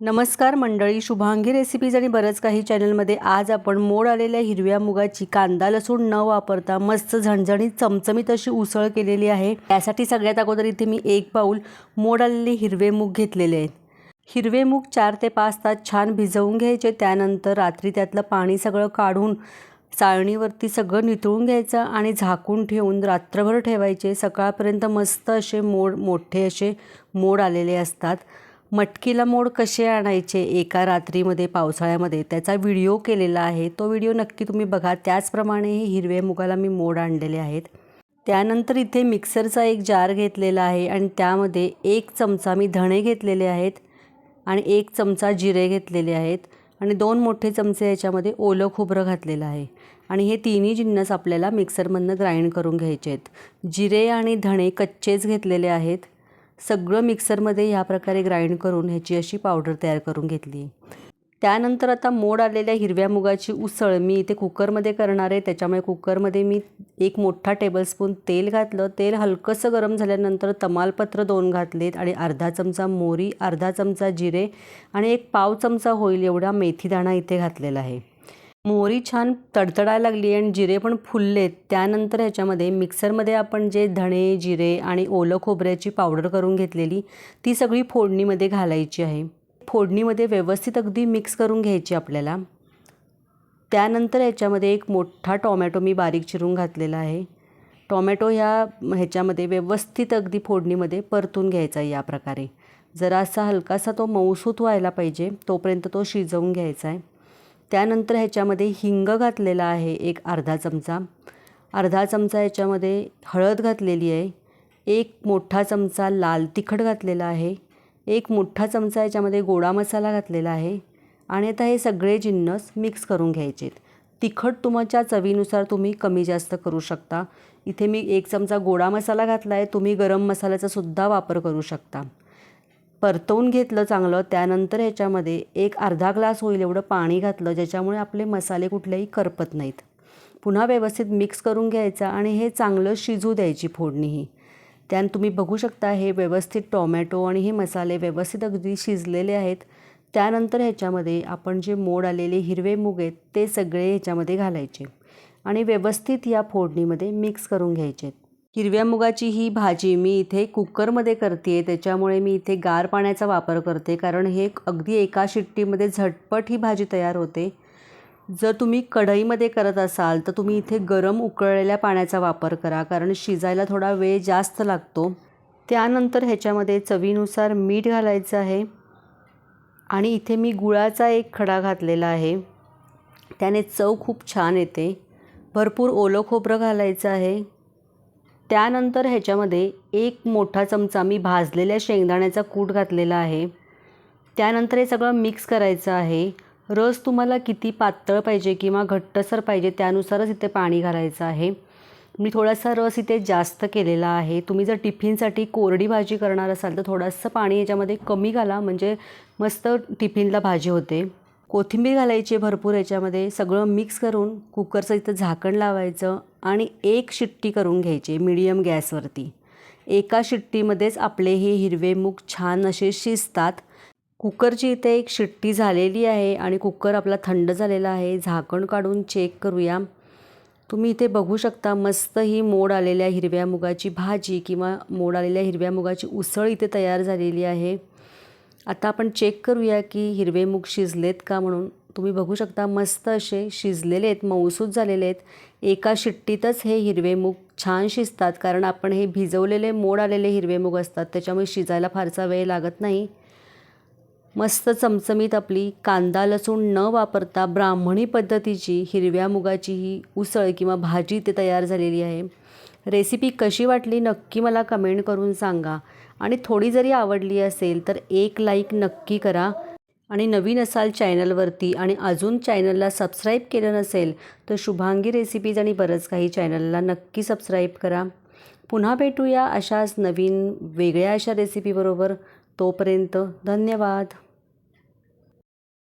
नमस्कार मंडळी शुभांगी रेसिपीज आणि बरंच काही चॅनलमध्ये आज आपण मोड आलेल्या हिरव्या मुगाची कांदा लसूण न वापरता मस्त झणझणीत चमचमीत अशी उसळ केलेली आहे. त्यासाठी सगळ्यात अगोदर इथे मी एक पाऊल मोड आलेले हिरवे मूग घेतलेले आहेत. हिरवे मूग चार ते पाच तास छान भिजवून घ्यायचे त्यानंतर रात्री त्यातलं पाणी सगळं काढून चाळणीवरती सगळं नितळून घ्यायचं आणि झाकून ठेवून रात्रभर ठेवायचे. सकाळपर्यंत मस्त असे मोड मोठे असे मोड आलेले असतात. मटकीला मोड कसे आणायचे एका रात्रीमध्ये पावसाळ्यामध्ये? त्याचा व्हिडिओ केलेला आहे. तो व्हिडिओ नक्की तुम्ही बघा. त्याचप्रमाणे हे हिरव्या मुगाला मी मोड आणलेले आहेत. त्यानंतर इथे मिक्सरचा एक जार घेतलेला आहे आणि त्यामध्ये एक चमचा मी धणे घेतलेले आहेत आणि एक चमचा जिरे घेतलेले आहेत आणि दोन मोठे चमचे याच्यामध्ये ओलं खोबरं घातलेलं आहे. आणि हे तिन्ही जिन्नस आपल्याला मिक्सरमधनं ग्राइंड करून घ्यायचे आहेत. जिरे आणि धणे कच्चेच घेतलेले आहेत. सगळं मिक्सरमध्ये ह्या प्रकारे ग्राइंड करून ह्याची अशी पावडर तयार करून घेतली. त्यानंतर आता मोड आलेल्या हिरव्या मुगाची उसळ मी इथे कुकरमध्ये करणार आहे. त्याच्यामुळे कुकरमध्ये मी एक मोठा टेबलस्पून तेल घातलं. तेल हलकंसं गरम झाल्यानंतर तमालपत्र दोन घातलेत आणि अर्धा चमचा मोरी अर्धा चमचा जिरे आणि एक पाव चमचा होईल एवढा मेथीदाणा इथे घातलेला आहे. मोहरी छान तडतडायला लागली आणि जिरे पण फुललेत. त्यानंतर ह्याच्यामध्ये मिक्सरमध्ये आपण जे धणे जिरे आणि ओलं खोबऱ्याची पावडर करून घेतलेली ती सगळी फोडणीमध्ये घालायची आहे. फोडणीमध्ये व्यवस्थित अगदी मिक्स करून घ्यायची आपल्याला. त्यानंतर ह्याच्यामध्ये एक मोठा टॉमॅटो मी बारीक चिरून घातलेला आहे. टॉमॅटो ह्या ह्याच्यामध्ये व्यवस्थित अगदी फोडणीमध्ये परतून घ्यायचा या प्रकारे. जरा असा हलकासा तो मऊसूत व्हायला पाहिजे तोपर्यंत तो शिजवून घ्यायचा आहे. त्यानंतर ह्याच्यामध्ये हिंग घातलेला आहे एक अर्धा चमचा. अर्धा चमचा ह्याच्यामध्ये हळद घातलेली आहे एक मोठा चमचा लाल तिखट घातलेला आहे एक मोठा चमचा याच्यामध्ये गोडा मसाला घातलेला आहे आणि आता हे सगळे जिन्नस मिक्स करून घ्यायचे तिखट तुमच्या चवीनुसार तुम्ही कमी जास्त करू शकता. इथे मी एक चमचा गोडा मसाला घातला आहे तुम्ही गरम मसाल्याचासुद्धा वापर करू शकता. परतवून घेतलं चांगलं त्यानंतर ह्याच्यामध्ये एक अर्धा ग्लास होईल एवढं पाणी घातलं ज्याच्यामुळे आपले मसाले कुठलेही करपत नाहीत. पुन्हा व्यवस्थित मिक्स करून घ्यायचं आणि हे चांगलं शिजू द्यायची फोडणीही. त्यान तुम्ही बघू शकता हे व्यवस्थित टोमॅटो आणि हे मसाले व्यवस्थित अगदी शिजलेले आहेत. त्यानंतर ह्याच्यामध्ये आपण जे मोड आलेले हिरवे मूग आहेत ते सगळे ह्याच्यामध्ये घालायचे आणि व्यवस्थित या फोडणीमध्ये मिक्स करून घ्यायचे. हिरव्या मुगाची ही भाजी मी इथे कुकरमध्ये करते आहे त्याच्यामुळे मी इथे गार पाण्याचा वापर करते कारण हे अगदी एका शिट्टीमध्ये झटपट ही भाजी तयार होते. जर तुम्ही कढईमध्ये करत असाल तर तुम्ही इथे गरम उकळलेल्या पाण्याचा वापर करा कारण शिजायला थोडा वेळ जास्त लागतो. त्यानंतर ह्याच्यामध्ये चवीनुसार मीठ घालायचं आहे. आणि इथे मी गुळाचा एक खडा घातलेला आहे. त्याने चव खूप छान येते. भरपूर ओलं खोबरं घालायचं आहे. त्यानंतर ह्याच्यामध्ये एक मोठा चमचा मी भाजलेल्या शेंगदाण्याचा कूट घातलेला आहे. त्यानंतर हे सगळं मिक्स करायचं आहे. रस तुम्हाला किती पातळ पाहिजे किंवा घट्टसर पाहिजे त्यानुसारच इथे पाणी घालायचं आहे. मी थोडासा रस इथे जास्त केलेला आहे. तुम्ही जर टिफिनसाठी कोरडी भाजी करणार असाल तर थोडंसं पाणी याच्यामध्ये कमी घाला. म्हणजे मस्त टिफिनला भाजी होते. कोथिंबीर घालायची भरपूर याच्यामध्ये. सगळं मिक्स करून कुकरचं इथं झाकण लावायचं आणि एक शिट्टी करून घ्यायची मिडियम गॅसवरती एका शिट्टीमध्येच आपले हे हिरवे मूग छान असे शिजतात. कुकरची इथे एक शिट्टी झालेली आहे आणि कुकर आपला थंड झालेला आहे. झाकण काढून चेक करूया. तुम्ही इथे बघू शकता मस्त ही मोड आलेल्या हिरव्या मुगाची भाजी किंवा मोड आलेल्या हिरव्या मुगाची उसळ इथे तयार झालेली आहे. आता आपण चेक करूया की हिरवे मूग शिजलेत का म्हणून. तुम्ही बघू शकता मस्त असे शिजलेले आहेत मऊसूत झालेले आहेत. एका शिट्टीतच हे हिरवे मूग छान शिजतात कारण आपण हे भिजवलेले मोड आलेले हिरवे मूग असतात त्याच्यामुळे शिजायला फारसा वेळ लागत नाही. मस्त चमचमीत आपली कांदा लसूण न वापरता ब्राह्मणी पद्धतीची हिरव्या मुगाची ही उसळ किंवा भाजी ते तयार झालेली आहे. रेसिपी कशी वाटली नक्की मला कमेंट करून सांगा. आणि थोडी जरी आवडली असेल तर एक लाईक नक्की करा. आणि नवीन असाल चॅनलवरती आणि अजून चॅनलला सबस्क्राईब केलं नसेल तर शुभांगी रेसिपीज आणि बरंच काही चॅनलला नक्की सबस्क्राईब करा. पुन्हा भेटूया अशाच नवीन वेगळ्या अशा रेसिपीबरोबर. तोपर्यंत धन्यवाद.